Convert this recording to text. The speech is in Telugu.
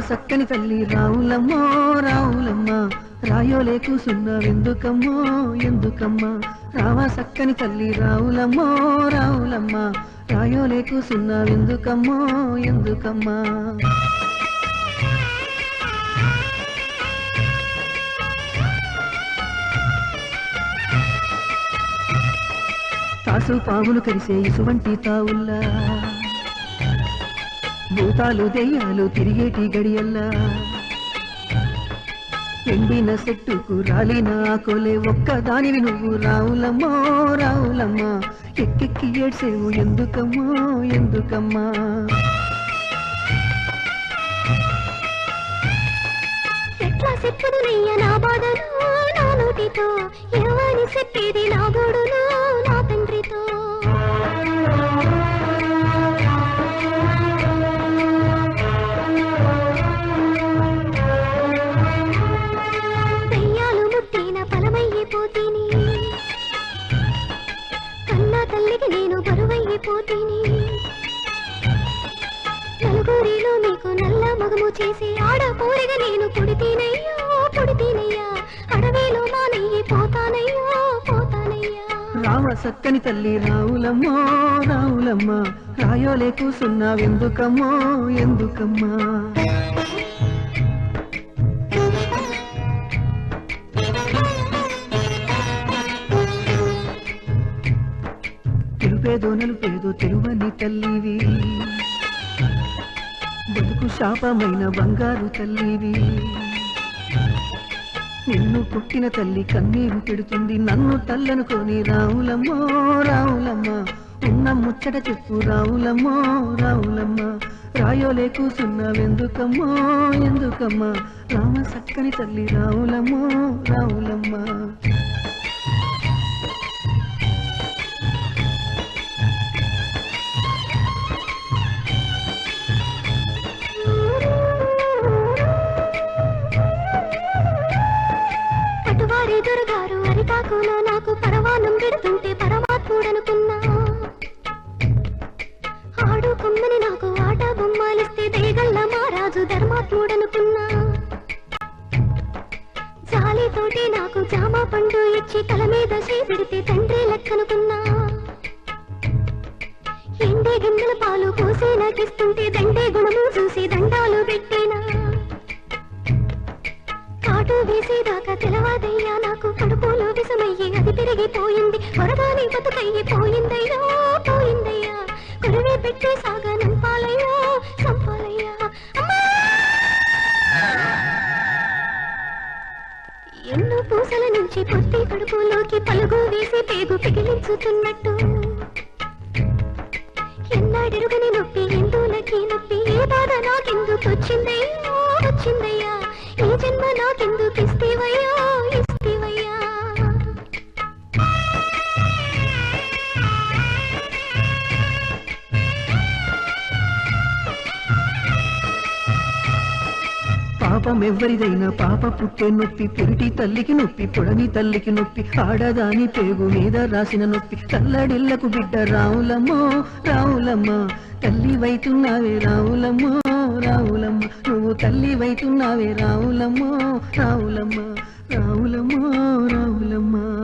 సక్కని తల్లి రావులమ్మో రావులమ్మ. రాయోలే కూసున్నావెందుకమ్మో ఎందుకమ్మా. రావా సక్కని తల్లి రావులమ్మో రావులమ్మ. రాయోలే కూసున్నావెందుకమ్మో ఎందుకమ్మా. తాసు పాములు కరిసే ఇసువంటి తావుల్లా. భూతాలు దెయ్యాలు తిరిగేటి గడియల్లా. ఎండిన చెట్టుకు రాలిన ఆకోలే ఒక్కదానివి నువ్వు. రావులమ్మో రావులమ్మా ఎక్కెక్కి ఏడ్సేవు ఎందుకమ్మో ఎందుకమ్మా? ఎట్లా చెప్పదు నా బాధను నా నోటితో? ఎవని చెప్పేది నా గోడును ఫలమయ్యిపోతీని కన్నా తల్లికి నేను బరువయ్యిపోతీని నలుగురిలో నీకు నల్ల మగము చేసి ఆడ పోరిగ నేను పుడితేనయ్యో పుడితేనయ్యా. అడవిలో మానయ్యి పోతానయ్యో పోతానయ్యా. రామ సక్కని తల్లి రావులమ్మో రావులమ్మ. రాయోలే కూసున్నావెందుకమ్మో ఎందుకమ్మా? తెలుపేదో నలుపేదో తెలువని తల్లివి. బతుకు శాపమైన బంగారు తల్లివి. నిన్ను పుట్టిన తల్లి కన్నీరు పెడుతుంది నన్ను తల్లనుకొని రావులమ్మో రావులమ్మ. ఉన్న ముచ్చట చెప్పు రావులమ్మో రావులమ్మ. రాయోలే కూసున్నావెందుకమ్మో ఎందుకమ్మా? రామ సక్కని తల్లి రావులమ్మో రావులమ్మ. అటువారి దొరగారు అరిటాకులో నాకు పరవానం పెడుతుంటే పరమాత్ముడనుకున్నా. ఆడుకుందని నాకు ఆట బొమ్మలిస్తే దయగల్ల మహారాజు ధర్మాత్ముడనుకున్నా. జాలితోటి నాకు జామ పండు ఇచ్చి తల మీద చేపెడితే తండ్రి లెక్కనుకున్నా. ఎండే గింజల పాలు పోసి నాకిస్తుంటే దండే గుణము వరదాని బతుకయ్యి పోయిందయ్యో పోయిందయ్యా. కొరువే పెట్టి సాగా నంపాలయ్యో చంపాలయ్యా. ఎన్నో పూసల నుంచి పొత్తి కడుపులోకి పలుగు వేసి పేగు పిగిలించుతున్నట్టు. ఎన్నాడెరుగని నొప్పి ఎందులకి నొప్పి? ఏ బాధ నాకెందుకు వచ్చిందయ్యో వచ్చిందయ్యా? ఈ జన్మ నాకెందుకు పాపం ఎవరిదైనా పాప పుట్టే నొప్పి పురిటి తల్లికి నొప్పి పొడని తల్లికి నొప్పి ఆడదాని పేగు మీద రాసిన నొప్పి. తల్లడిల్లకు బిడ్డ రావులమ్మో రావులమ్మ తల్లి వైతున్నావే రావులమ్మో రావులమ్మ. నువ్వు తల్లి వైతున్నావే రావులమ్మో రావులమ్మ రావులమ్మో రావులమ్మ.